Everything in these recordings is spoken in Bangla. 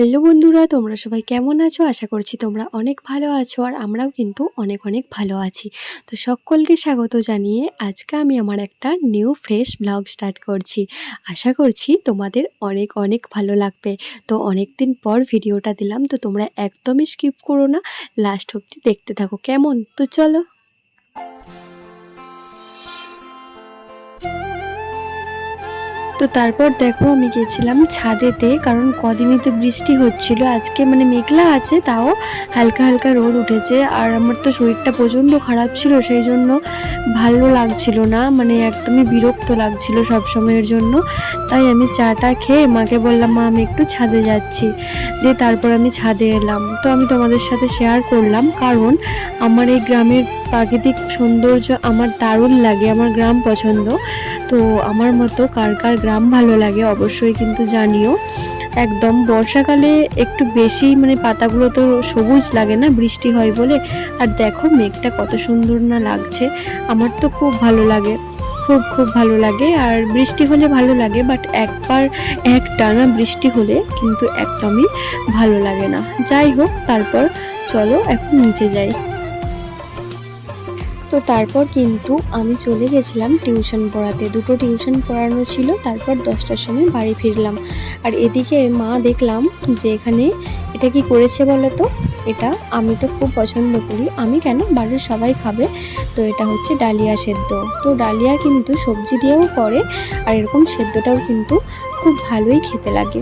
হ্যালো বন্ধুরা, তোমরা সবাই কেমন আছো? আশা করছি তোমরা অনেক ভালো আছো আর আমরাও কিন্তু অনেক অনেক ভালো আছি। তো সকলকে স্বাগত জানিয়ে আজকে আমি আমার একটা নিউ ফ্রেশ ব্লগ স্টার্ট করছি। আশা করছি তোমাদের অনেক অনেক ভালো লাগবে। তো অনেক দিন পর ভিডিওটা দিলাম, তো তোমরা একদমই স্কিপ করো না। লাস্ট অবধি দেখতে থাকো কেমন? তো চলো তো তারপর দেখো আমি গেছিলাম ছাদেতে, কারণ কদিনই তো বৃষ্টি হচ্ছিল। আজকে মানে মেঘলা আছে, তাও হালকা হালকা রোদ উঠেছে। আর আমার তো শরীরটা প্রচণ্ড খারাপ ছিল, সেই জন্য ভালো লাগছিল না। মানে একদমই বিরক্ত লাগছিল সব সময়ের জন্য। তাই আমি চাটা খেয়ে মাকে বললাম, মা, আমি একটু ছাদে যাচ্ছি। দিয়ে তারপর আমি ছাদে এলাম। তো আমি তোমাদের সাথে শেয়ার করলাম, কারণ আমার এই গ্রামের প্রাকৃতিক সৌন্দর্য আমার দারুণ লাগে, আমার গ্রাম পছন্দ। তো আমার মতো কার কার গ্রাম ভালো লাগে অবশ্যই কিন্তু জানিও। একদম বর্ষাকালে একটু বেশি মানে পাতাগুলো তো সবুজ লাগে না, বৃষ্টি হয় বলে। আর দেখো মেঘটা কত সুন্দর না লাগছে, আমার তো খুব ভালো লাগে, খুব খুব ভালো লাগে। আর বৃষ্টি হলে ভালো লাগে বাট একবার এক টানা বৃষ্টি হলে কিন্তু একদমই ভালো লাগে না। যাই হোক, তারপর চলো এখন নিচে যাই। তো তারপর কিন্তু আমি চলে গেছিলাম টিউশন পড়াতে। দুটো টিউশন পড়ানো ছিল, তারপর দশটার সময় বাড়ি ফিরলাম। আর এদিকে মা দেখলাম যে এখানে এটা কি করেছে বলো তো এটা আমি তো খুব পছন্দ করি। আমি কেন? বাড়ির সবাই খাবে। তো এটা হচ্ছে ডালিয়া সেদ্ধ। তো ডালিয়া কিন্তু সবজি দিয়েও করে, আর এরকম সেদ্ধটাও কিন্তু খুব ভালোই খেতে লাগে।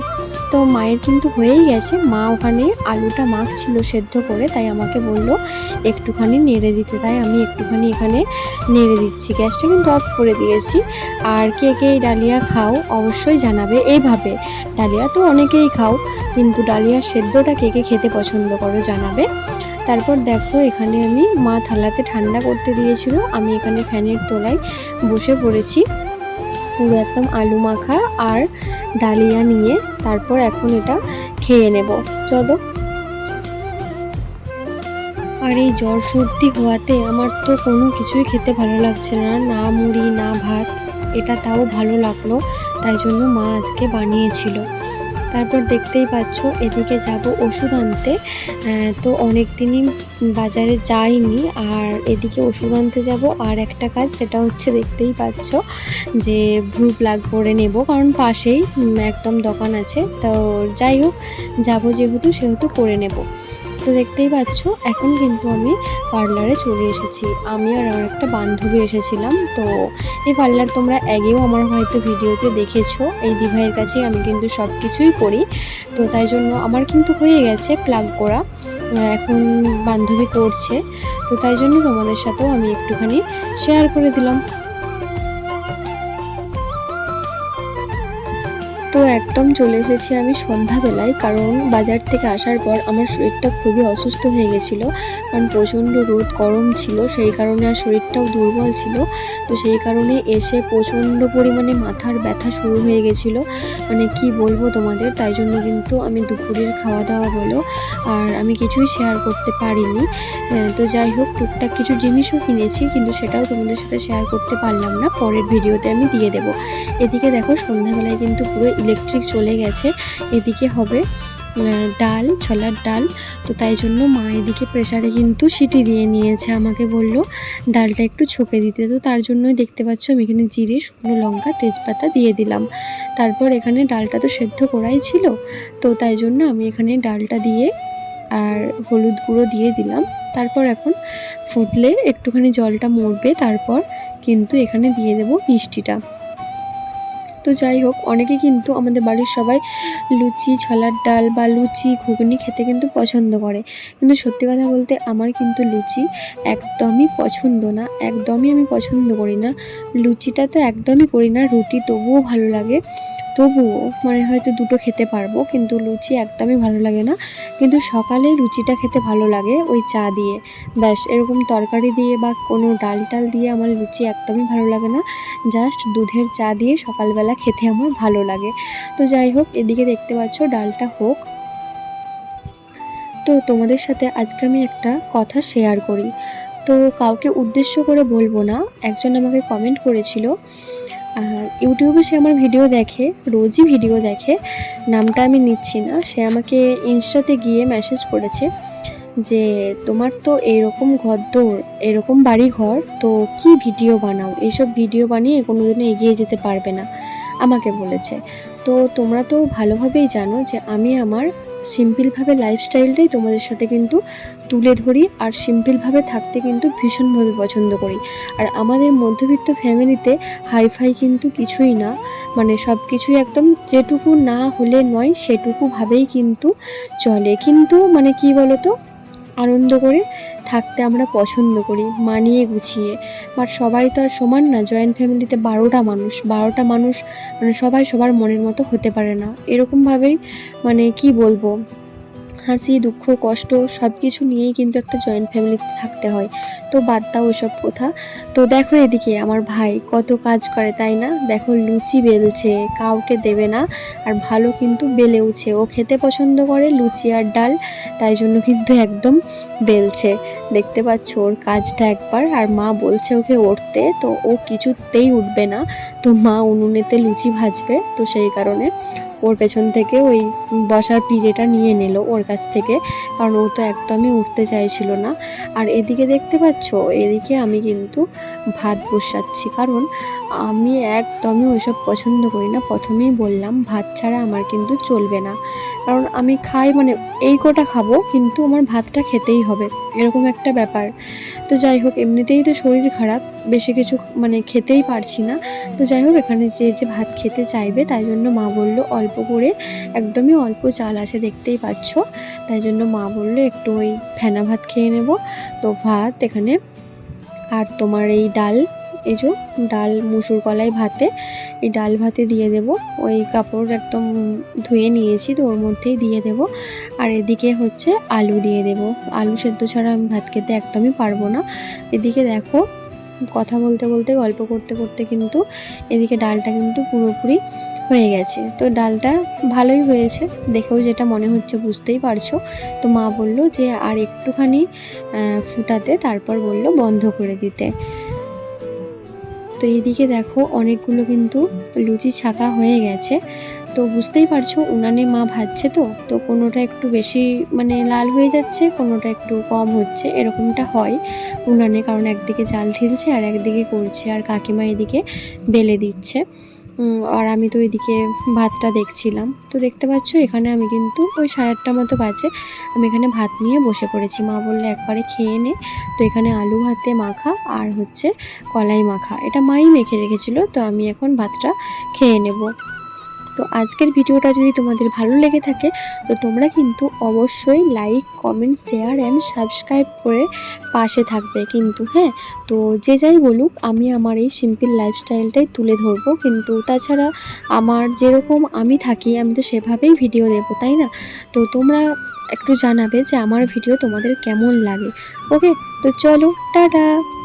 তো মায়ের কিন্তু হয়েই গেছে। মা ওখানে আলুটা মাখছিল সেদ্ধ করে, তাই আমাকে বলল, একটুখানি নেড়ে দিতে। তাই আমি একটুখানি এখানে নেড়ে দিচ্ছি। গ্যাসটা কিন্তু অফ করে দিয়েছি। আর কে কে এই ডালিয়া খাও অবশ্যই জানাবে এইভাবে। ডালিয়া তো অনেকেই খাও, কিন্তু ডালিয়া সেদ্ধটা কে কে খেতে পছন্দ করো জানাবে। তারপর দেখো, এখানে আমি মা থালাতে ঠান্ডা করতে দিয়েছিল। আমি এখানে ফ্যানের তলায় বসে পড়েছি। পুরো একদম আলু মাখা আর ডালিয়া নিয়ে তারপর এখন এটা খেয়ে নেব। চলো। আর এই জ্বর সর্দি হওয়াতে আমার তো কোনো কিছুই খেতে ভালো লাগছে না না মুড়ি, না ভাত। এটা তাও ভালো লাগল, তাই জন্য মা আজকে বানিয়েছিল। তারপর দেখতেই পাচ্ছ, এদিকে যাব ওষুধ আনতে। তো অনেক দিনই বাজারে যাইনি, আর এদিকে ওষুধ আনতে যাব। আর একটা কাজ, সেটা হচ্ছে দেখতেই পাচ্ছ যে ভ্রু প্লাগ করে নেব, কারণ পাশেই একদম দোকান আছে। তো যাই হোক, যাব যেহেতু, সেহেতু করে নেব। তো দেখতেই পাচ্ছ, এখন কিন্তু আমি পার্লারে চলে এসেছি। আমি আর আমার একটা বান্ধবী এসেছিলাম, তো এই পার্লার তোমরা আগেও আমার হয়তো ভিডিওতে দেখেছ। এই দিভাইয়ের কাছে আমি কিন্তু সব কিছুই করি। তো তাই জন্য আমার কিন্তু হয়ে গেছে প্লাগ করা। এখন বান্ধবী করছে। তো তাই জন্য তোমাদের সাথেও আমি একটুখানি শেয়ার করে দিলাম। তো একদম চলে এসেছি আমি সন্ধ্যাবেলায় কারণ বাজার থেকে আসার পর আমার শরীরটা খুবই অসুস্থ হয়ে গেছিল কারণ প্রচণ্ড রোদ গরম ছিল সেই কারণে আর শরীরটাও দুর্বল ছিল। তো সেই কারণে এসে প্রচণ্ড পরিমাণে মাথার ব্যথা শুরু হয়ে গেছিল। মানে কি বলব তোমাদের তাই জন্য কিন্তু আমি দুপুরের খাওয়া দাওয়া বলো আর আমি কিছুই শেয়ার করতে পারিনি। আহ, তো যাই হোক টুকটাক কিছু জিনিসও কিনেছি কিন্তু সেটাও তোমাদের সাথে শেয়ার করতে পারলাম না পরের ভিডিওতে আমি দিয়ে দেবো। এদিকে দেখো সন্ধ্যাবেলায় কিন্তু পুরো ইলেকট্রিক চলে গেছে। এদিকে হবে ডাল, ছোলার ডাল। তো তাই জন্য মা এদিকে প্রেসারে কিন্তু সিটি দিয়ে নিয়েছে, আমাকে বলল ডালটা একটু ছকে দিতে। তো তার জন্যই দেখতে পাচ্ছ আমি এখানে জিরে, শুকনো লঙ্কা, তেজপাতা দিয়ে দিলাম। তারপর এখানে ডালটা তো সেদ্ধ করাই ছিল। তো তাই জন্য আমি এখানে ডালটা দিয়ে আর হলুদ গুঁড়ো দিয়ে দিলাম। তারপর এখন ফুটলে একটুখানি জলটা মরবে, তারপর কিন্তু এখানে দিয়ে দেবো মিষ্টিটা। তো যাই হোক, অনেকে কিন্তু আমাদের বাড়ির সবাই লুচি, ছলার ডাল বা লুচি, ঘুগনি খেতে কিন্তু পছন্দ করে। কিন্তু সত্যি কথা বলতে আমার কিন্তু লুচি একদমই পছন্দ না, একদমই আমি পছন্দ করি না। লুচিটা তো একদমই করি না, রুটি তবুও ভালো লাগে। তবুও মানে হয়তো দুটো খেতে পারব, কিন্তু লুচি একদমই ভালো লাগে না। কিন্তু সকালে লুচিটা খেতে ভালো লাগে ওই চা দিয়ে। ব্যাস, এরকম তরকারি দিয়ে বা কোনো ডাল টাল দিয়ে আমার লুচি একদমই ভালো লাগে না। জাস্ট দুধের চা দিয়ে সকালবেলা খেতে আমার ভালো লাগে। তো যাই হোক, এদিকে দেখতে পাচ্ছ ডালটা হোক। তো তোমাদের সাথে আজকে আমি একটা কথা শেয়ার করি। তো কাউকে উদ্দেশ্য করে বলব না, একজন আমাকে কমেন্ট করেছিল। ইউটিউবে সে আমার ভিডিও দেখে, রোজই ভিডিও দেখে, নামটা আমি নিচ্ছি না। সে আমাকে ইনস্টাতে গিয়ে মেসেজ করেছে যে, তোমার তো এরকম ঘরদোর, এরকম বাড়ি ঘর তো কি ভিডিও বানাও? এইসব ভিডিও বানিয়ে কোনোদিনও এগিয়ে যেতে পারবে না। আমাকে বলেছে। তো তোমরা তো ভালোভাবেই জানো যে আমি আমার সিম্পলভাবে লাইফস্টাইলটাই তোমাদের সাথে কিন্তু তুলে ধরি আর সিম্পলভাবে থাকতে কিন্তু ভীষণভাবে পছন্দ করি। আর আমাদের মধ্যবিত্ত ফ্যামিলিতে হাইফাই কিন্তু কিছুই না। মানে সব কিছুই একদম যেটুকু না হলে নয়, সেটুকুভাবেই কিন্তু চলে। কিন্তু মানে কি বলতো? আনন্দ করে থাকতে আমরা পছন্দ করি, মানিয়ে গুছিয়ে। বাট সবাই তো আর সমান না জয়েন্ট ফ্যামিলিতে বারোটা মানুষ। বারোটা মানুষ মানে সবাই সবার মনের মতো হতে পারে না। এরকমভাবেই মানে কি বলব? হাসি, দুঃখ, কষ্ট সব কিছু নিয়েই কিন্তু একটা জয়েন্ট ফ্যামিলিতে থাকতে হয়। তো বাদ দাও ওসব কথা। তো দেখো এদিকে আমার ভাই কত কাজ করে, তাই না? দেখো লুচি বেলছে, কাউকে দেবে না আর ভালো কিন্তু বেলেওছে ও খেতে পছন্দ করে লুচি আর ডাল, তাই জন্য কিন্তু একদম বেলছে। দেখতে পাচ্ছ ওর কাজটা একবার আর মা বলছে ওকে উঠতে তো ও কিছুতেই উঠবে না। তো মা উনুনেতে লুচি ভাজবে, তো সেই কারণে ওর পেছন থেকে ওই বসার পিড়েটা নিয়ে নিল ওর কাছ থেকে, কারণ ও তো একদমই উঠতে চাইছিল না। আর এদিকে দেখতে পাচ্ছ, এদিকে আমি কিন্তু ভাত বসাচ্ছি, কারণ আমি একদমই ওইসব পছন্দ করি না। প্রথমেই বললাম, ভাত ছাড়া আমার কিন্তু চলবে না। কারণ আমি খাই মানে এই কটা খাব, কিন্তু আমার ভাতটা খেতেই হবে। এরকম একটা ব্যাপার। তো যাই হোক, এমনিতেই তো শরীর খারাপ, বেশি কিছু মানে খেতেই পারছি না। তো যাই হোক, এখানে যে যে ভাত খেতে চাইবে, তাই জন্য মা বলল অল্প করে, একদমই অল্প চাল আছে, দেখতেই পাচ্ছ। তাই জন্য মা বলল একটু ওই ফেনা ভাত খেয়ে নেব। তো ভাত এখানে, আর তোমার এই ডাল এই যে ডাল, মুসুর কলাই ভাতে, এই ডাল ভাতে দিয়ে দেব। ওই কাপড় একদম ধুয়ে নিয়েছি তো, ওর মধ্যেই দিয়ে দেব। আর এদিকে হচ্ছে আলু দিয়ে দেব। আলু সেদ্ধ ছাড়া আমি ভাত খেতে একদমই পারব না। এদিকে দেখো, কথা বলতে বলতে, গল্প করতে করতে কিন্তু এদিকে ডালটা কিন্তু পুরোপুরি হয়ে গেছে। তো ডালটা ভালোই হয়েছে। দেখেও যেটা মনে হচ্ছে বুঝতেই পারছ। তো মা বলল যে, আর একটুখানি ফুটাতে, তারপর বলল, বন্ধ করে দিতে। তো এদিকে দেখো অনেকগুলো কিন্তু লুচি ছাকা হয়ে গেছে। তো বুঝতেই পারছ উনানে মা ভাজছে তো তো কোনোটা একটু বেশি মানে লাল হয়ে যাচ্ছে, কোনোটা একটু কম হচ্ছে, এরকমটা হয় উনানে। কারণ একদিকে জাল ঢিলছে আর একদিকে করছে আর কাকিমা এদিকে বেলে দিচ্ছে। আর আমি তো ওইদিকে ভাতটা দেখছিলাম। তো দেখতে পাচ্ছ, এখানে আমি কিন্তু ওই সাড়ে আটটা মতো বাজে, আমি এখানে ভাত নিয়ে বসে পড়েছি। মা বললে, একবারে খেয়ে নে। তো এখানে আলু ভাতে মাখা আর হচ্ছে কলাই মাখা। এটা মাই মেখে রেখেছিল, তো আমি এখন ভাতটা খেয়ে নেব। তো আজকের ভিডিওটা যদি তোমাদের ভালো লেগে থাকে, তো তোমরা কিন্তু অবশ্যই like comment share and subscribe করে পাশে থাকবে কিন্তু হ্যাঁ? তো যে যাই বলুক, আমি আমার এই সিম্পল লাইফস্টাইলটাই তুলে ধরবো। কিন্তু তাছাড়া আমার যেরকম আমি থাকি, আমি তো সেভাবেই ভিডিও দেবো, তাই না? তো তোমরা একটু জানাবে যে আমার ভিডিও তোমাদের কেমন লাগে। ওকে তো চলো, টাটা!